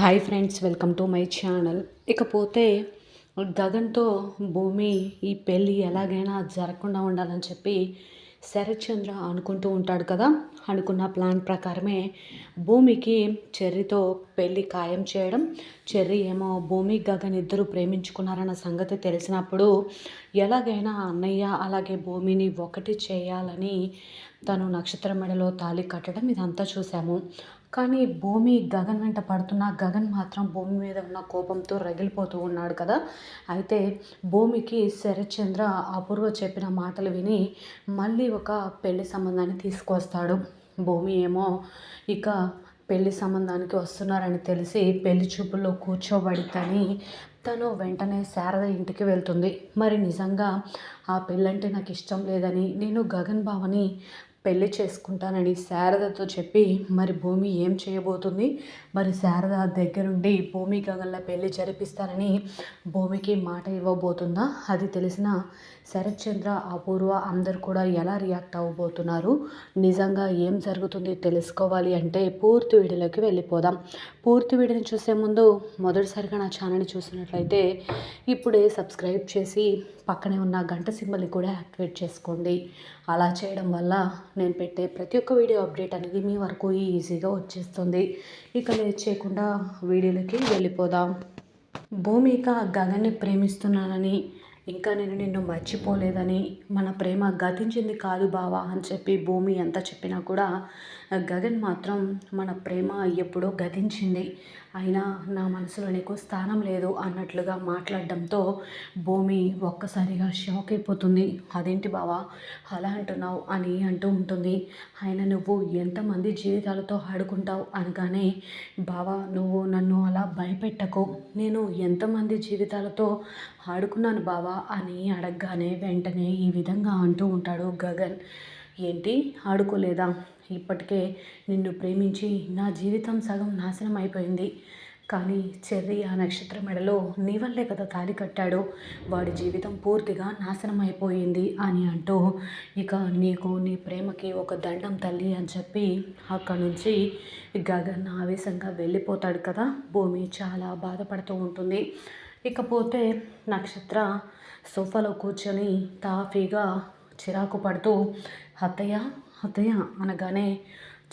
Hi friends welcome to my channel ఇకపోతే గగన్తో భూమి ఈ పెళ్ళి ఎలాగైనా జరగకుండా ఉండాలని చెప్పి శరత్చంద్ర అనుకుంటూ ఉంటాడు కదా. అనుకున్న ప్లాన్ ప్రకారమే భూమికి చెర్రీతో పెళ్ళి ఖాయం చేయడం. చెర్రి ఏమో భూమి గగన్ ఇద్దరు ప్రేమించుకున్నారన్న సంగతి తెలిసినప్పుడు ఎలాగైనా అన్నయ్య అలాగే భూమిని ఒకటి చేయాలని తను నక్షత్ర మెడలో తాళి కట్టడం ఇదంతా చూసాము కానీ భూమి గగన్ వెంట పడుతున్న గగన్ మాత్రం భూమి మీద ఉన్న కోపంతో రగిలిపోతూ ఉన్నాడు కదా. అయితే భూమికి శరత్చంద్ర అపూర్వ చెప్పిన మాటలు విని మళ్ళీ ఒక పెళ్ళి సంబంధాన్ని తీసుకొస్తాడు. భూమి ఏమో ఇక పెళ్ళి సంబంధానికి వస్తున్నారని తెలిసి పెళ్ళి చూపుల్లో కూర్చోబడితని తను వెంటనే శారద ఇంటికి వెళ్తుంది. మరి నిజంగా ఆ పెళ్ళంటే నాకు ఇష్టం లేదని నేను గగన్ బావని పెళ్ళి చేసుకుంటానని శారదతో చెప్పి మరి భూమి ఏం చేయబోతుంది? మరి శారద దగ్గరుండి భూమి గగన్ల పెళ్ళి జరిపిస్తానని భూమికి మాట ఇవ్వబోతుందా అది తెలిసిన శరత్చంద్ర అపూర్వ అందరు కూడా ఎలా రియాక్ట్ అవ్వబోతున్నారు నిజంగా ఏం జరుగుతుంది తెలుసుకోవాలి అంటే పూర్తి వీడియోలోకి వెళ్ళిపోదాం. పూర్తి వీడియోని చూసే ముందు మొదటిసారిగా నా ఛానల్ని చూసినట్లయితే ఇప్పుడే సబ్స్క్రైబ్ చేసి పక్కనే ఉన్న గంట సింబల్ని కూడా యాక్టివేట్ చేసుకోండి. అలా చేయడం వల్ల నేను పెట్టే ప్రతి ఒక్క వీడియో అప్డేట్ అనేది మీ వరకు ఈజీగా వచ్చేస్తుంది. ఇక లేట్ చేయకుండా వీడియోలకి వెళ్ళిపోదాం. భూమిక గగన్ని ప్రేమిస్తున్నానని ఇంకా నేను నిన్ను మర్చిపోలేదని మన ప్రేమ గతించింది కాదు బావా అని చెప్పి భూమి ఎంత చెప్పినా కూడా గగన్ మాత్రం మన ప్రేమ ఎప్పుడో గతించింది. అయినా నా మనసులో నీకు స్థానం లేదు అన్నట్లుగా మాట్లాడడంతో భూమి ఒక్కసారిగా షాక్ అయిపోతుంది. అదేంటి బావా? అలా అంటున్నావు అని అంటూ ఉంటుంది. అయినా నువ్వు ఎంతమంది జీవితాలతో ఆడుకుంటావు? అనగానే బావా నువ్వు నన్ను అలా భయపెట్టకు. నేను ఎంతమంది జీవితాలతో ఆడుకున్నాను బావా? అని అడగగానే వెంటనే ఈ విధంగా అంటూ ఉంటాడు గగన్. ఏంటి? ఆడుకోలేదా? ఇప్పటికే నిన్ను ప్రేమించి నా జీవితం సగం నాశనం అయిపోయింది. కానీ చెర్రీ ఆ నక్షత్ర మెడలో నీ వల్లే కదా తాలి కట్టాడు. వాడి జీవితం పూర్తిగా నాశనం అయిపోయింది అని అంటూ ఇక నీకు నీ ప్రేమకి ఒక దండం తల్లి అని చెప్పి అక్కడి నుంచి గగన్ ఆవేశంగా వెళ్ళిపోతాడు కదా. భూమి చాలా బాధపడుతూ ఉంటుంది. ఇకపోతే నక్షత్ర సోఫాలో కూర్చొని తాఫీగా చిరాకు పడుతూ అత్తయ్య అత్తయ్య అనగానే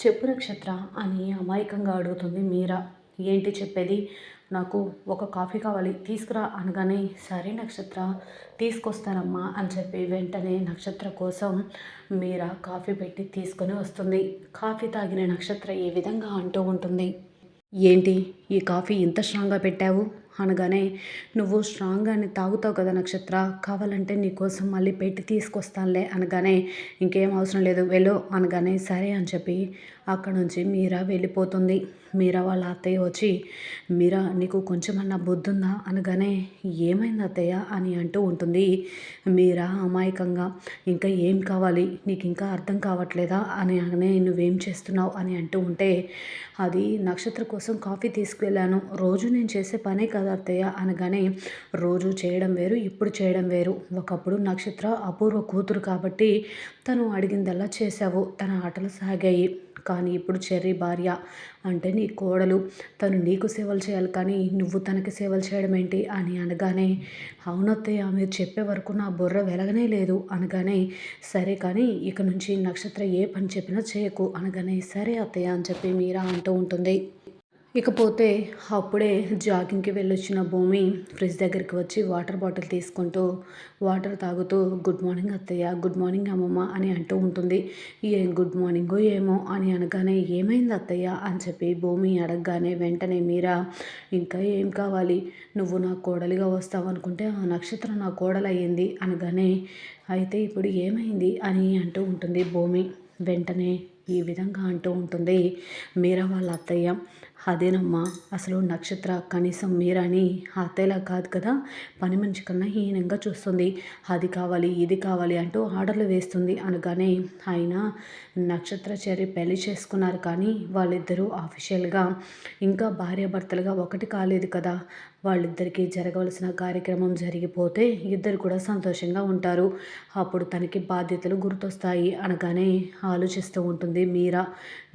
చెప్పు నక్షత్ర అని అమాయకంగా అడుగుతుంది మీరా. ఏంటి చెప్పేది? నాకు ఒక కాఫీ కావాలి తీసుకురా అనగానే సరే నక్షత్ర తీసుకొస్తానమ్మా అని చెప్పి వెంటనే నక్షత్ర కోసం మీరా కాఫీ పెట్టి తీసుకొని వస్తుంది. కాఫీ తాగిన నక్షత్ర ఏ విధంగా అంటూ ఉంటుంది. ఏంటి ఈ కాఫీ ఇంత స్ట్రాంగ్గా పెట్టావు? అనగానే నువ్వు స్ట్రాంగ్ అని తాగుతావు కదా నక్షత్ర కావాలంటే నీకోసం మళ్ళీ పెట్టి తీసుకొస్తానులే అనగానే ఇంకేం అవసరం లేదు వెళ్ళు అనగానే సరే అని చెప్పి అక్కడ నుంచి మీరా వెళ్ళిపోతుంది. మీరా వాళ్ళ అత్తయ్య వచ్చి మీరా నీకు కొంచెమన్నా బుద్ధుందా? అనగానే ఏమైంది అత్తయ్య? అని అంటూ ఉంటుంది. మీరా అమాయకంగా. ఇంకా ఏం కావాలి? నీకు ఇంకా అర్థం కావట్లేదా? అని అనగానే నువ్వేం చేస్తున్నావు? అని అంటూ ఉంటే అది నక్షత్ర కోసం కాఫీ తీసుకువెళ్ళాను. రోజు నేను చేసే పనే కదా అత్తయ్య. అనగానే రోజు చేయడం వేరు ఇప్పుడు చేయడం వేరు. ఒకప్పుడు నక్షత్ర అపూర్వ కూతురు కాబట్టి తను అడిగిందల్లా చేశావు. తన ఆటలు సాగాయి. కానీ ఇప్పుడు చెర్రీ భార్య అంటే నీ కోడలు తను నీకు సేవలు చేయాలి కానీ నువ్వు తనకి సేవలు చేయడం ఏంటి అని అనగానే అవునత్తయ్య మీరు చెప్పే వరకు నా బుర్ర వెలగనే లేదు అనగానే సరే కానీ ఇక నుంచి నక్షత్ర ఏ పని చెప్పినా చేయకు అనగానే సరే అత్తయ్య అని చెప్పి మీరా అంటూ ఉంటుంది. ఇకపోతే అప్పుడే జాగింగ్కి వెళ్ళొచ్చిన భూమి ఫ్రిడ్జ్ దగ్గరికి వచ్చి వాటర్ బాటిల్ తీసుకుంటూ వాటర్ తాగుతూ గుడ్ మార్నింగ్ అత్తయ్య గుడ్ మార్నింగ్ అమ్మమ్మ అని అంటూ ఉంటుంది. ఏం గుడ్ మార్నింగ్ ఏమో అని అనగానే ఏమైంది అత్తయ్య? అని చెప్పి భూమి అడగగానే వెంటనే మీరా ఇంకా ఏం కావాలి? నువ్వు నా కోడలిగా వస్తావు అనుకుంటే ఆ నక్షత్రం నా కోడలయ్యింది అనగానే అయితే ఇప్పుడు ఏమైంది? అని అంటూ ఉంటుంది భూమి. వెంటనే ఈ విధంగా అంటూ ఉంటుంది మీరా వాళ్ళ అత్తయ్య? అదేనమ్మా అసలు నక్షత్ర కనీసం మీరని అత్తయ్యలా కాదు కదా? పని మనిషి కన్నా హీనంగా చూస్తుంది. అది కావాలి ఇది కావాలి అంటూ ఆర్డర్లు వేస్తుంది. అనగానే ఆయన నక్షత్ర చేరి పెళ్ళి చేసుకున్నారు కానీ వాళ్ళిద్దరూ ఆఫీషియల్గా ఇంకా భార్యాభర్తలుగా ఒకటి కాలేదు కదా? వాళ్ళిద్దరికీ జరగవలసిన కార్యక్రమం జరిగిపోతే ఇద్దరు కూడా సంతోషంగా ఉంటారు. అప్పుడు తనకి బాధ్యతలు గుర్తొస్తాయి అనగానే ఆలోచిస్తూ ఉంటుంది మీరా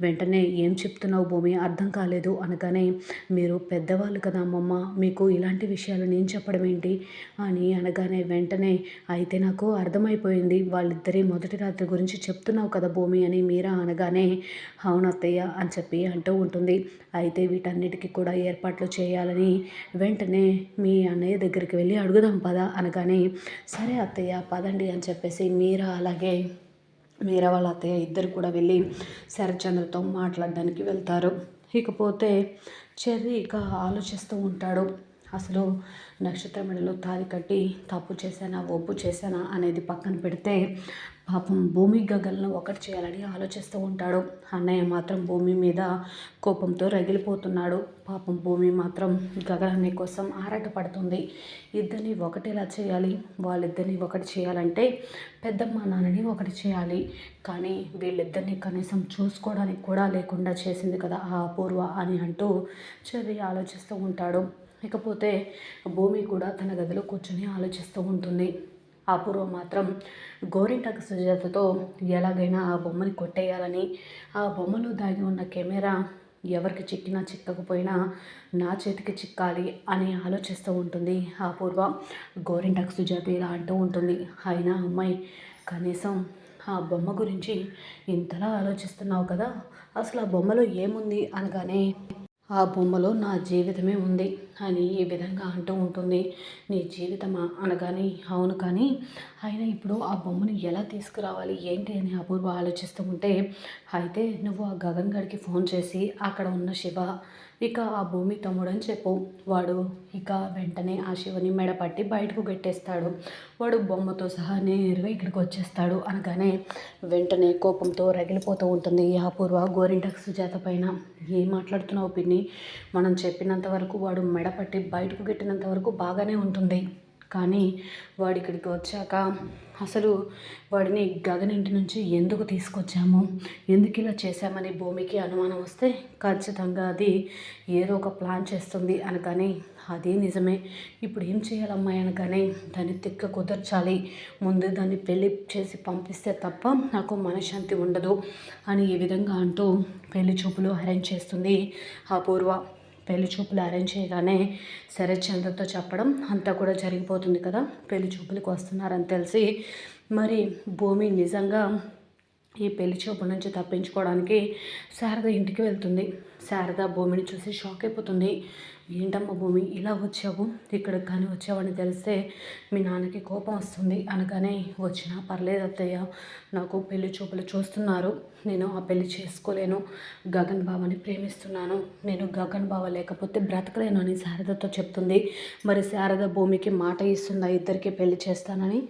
వెంటనే ఏం చెప్తున్నావు భూమి? అర్థం కాలేదు అనగానే మీరు పెద్దవాళ్ళు కదా అమ్మమ్మ మీకు ఇలాంటి విషయాలు నేను చెప్పడం ఏంటి? అని అనగానే వెంటనే అయితే నాకు అర్థమైపోయింది. వాళ్ళిద్దరి మొదటి రాత్రి గురించి చెప్తున్నావు కదా భూమి అని మీరా అనగానే అవును అత్తయ్య అని చెప్పి అంటూ ఉంటుంది. అయితే వీటన్నిటికీ కూడా ఏర్పాట్లు చేయాలని వెంటనే మీ అన్నయ్య దగ్గరికి వెళ్ళి అడుగుదాం పద అనగానే సరే అత్తయ్య పదండి అని చెప్పేసి మీరా అలాగే మీరా వాళ్ళ అత్తయ్య ఇద్దరు కూడా వెళ్ళి శరత్చంద్రతో మాట్లాడడానికి వెళ్తారు. ఇకపోతే చెర్రీ ఇక ఆలోచిస్తూ ఉంటాడు. అసలు నక్షత్రమణిలో తాలి కట్టి తప్పు చేశానా ఒప్పు చేశానా అనేది పక్కన పెడితే పాపం భూమి గగలను ఒకటి చేయాలని ఆలోచిస్తూ ఉంటాడు. అన్నయ్య మాత్రం భూమి మీద కోపంతో రగిలిపోతున్నాడు. పాపం భూమి మాత్రం గగనాన్ని కోసం ఆరాటపడుతుంది. ఇద్దరిని ఒకటేలా చేయాలి వాళ్ళిద్దరిని ఒకటి చేయాలంటే పెద్దమ్మ నాన్నని ఒకటి చేయాలి. కానీ వీళ్ళిద్దరిని కనీసం చూసుకోవడానికి కూడా లేకుండా చేసింది కదా ఆ అపూర్వ అని అంటూ చదివి ఆలోచిస్తూ ఉంటాడు. ఇకపోతే భూమి కూడా తన గదిలో కూర్చొని ఆలోచిస్తూ ఉంటుంది. అపూర్వ మాత్రం గోరింటకు సుజాతతో ఎలాగైనా ఆ బొమ్మని కొట్టేయాలని ఆ బొమ్మలో దాగి ఉన్న కెమెరా ఎవరికి చిక్కినా చిక్కకపోయినా నా చేతికి చిక్కాలి అని ఆలోచిస్తూ ఉంటుంది. అపూర్వ గోరింటకు సుజాత ఇలా అంటూ ఉంటుంది. అయినా అమ్మాయి కనీసం ఆ బొమ్మ గురించి ఇంతలా ఆలోచిస్తున్నావు కదా? అసలు ఆ బొమ్మలో ఏముంది? అనగానే ఆ బొమ్మలో నా జీవితమే ఉంది అని ఈ విధంగా అంటూ ఉంటుంది. నీ జీవితమా? అనగానే అవును కానీ ఆయన ఇప్పుడు ఆ బొమ్మను ఎలా తీసుకురావాలి? ఏంటి అని అపూర్వ ఆలోచిస్తూ ఉంటే అయితే నువ్వు ఆ గగన్ గడికి ఫోన్ చేసి అక్కడ ఉన్న శివ ఇక ఆ భూమి తమ్ముడని చెప్పు. వాడు ఇక వెంటనే ఆ శివుని మెడ పట్టి బయటకు పెట్టేస్తాడు వాడు బొమ్మతో సహా నేరుగా ఇక్కడికి వచ్చేస్తాడు. అనగానే వెంటనే కోపంతో రగిలిపోతూ ఉంటుంది అపూర్వ గోరింటకు సుజాత పైన. ఏం మాట్లాడుతున్నావు పిన్ని? మనం చెప్పినంత వరకు వాడు మెడ పట్టి బయటకు పెట్టినంత వరకు బాగానే ఉంటుంది. కానీ వాడు ఇక్కడికి వచ్చాక అసలు వాడిని గగనింటి నుంచి ఎందుకు తీసుకొచ్చాము? ఎందుకు ఇలా చేశామని భూమికి అనుమానం వస్తే ఖచ్చితంగా అది ఏదో ఒక ప్లాన్ చేస్తుంది అనగానే అది నిజమే. ఇప్పుడు ఏం చేయాలమ్మాయి అనగానే దాన్ని తిక్క కుదర్చాలి. ముందు దాన్ని పెళ్ళి చేసి పంపిస్తే తప్ప నాకు మనశ్శాంతి ఉండదు అని ఈ విధంగా అంటూ పెళ్ళి చూపులు అరేంజ్ చేస్తుంది అపూర్వ పెళ్ళి చూపులు అరేంజ్ చేయగానే శరత్ చంద్రతో చెప్పడం అంతా కూడా జరిగిపోతుంది కదా. పెళ్ళి చూపులకు వస్తున్నారని తెలిసి మరి భూమి నిజంగా ఈ పెళ్ళి చూపు నుంచి తప్పించుకోవడానికి శారద ఇంటికి వెళ్తుంది. శారద భూమిని చూసి షాక్ అయిపోతుంది. ఏంటమ్మ భూమి ఇలా వచ్చావు? ఇక్కడికి కానీ వచ్చావని తెలిస్తే మీ నాన్నకి కోపం వస్తుంది. అనగానే వచ్చినా పర్లేదు అత్తయ్య నాకు పెళ్ళి చూపులు చూస్తున్నారు. నేను ఆ పెళ్ళి చేసుకోలేను. గగన్ బావని ప్రేమిస్తున్నాను. నేను గగన్ బావ లేకపోతే బ్రతకలేను అని శారదతో చెప్తుంది. మరి శారద భూమికి మాట ఇస్తుందా? ఇద్దరికి పెళ్ళి చేస్తానని?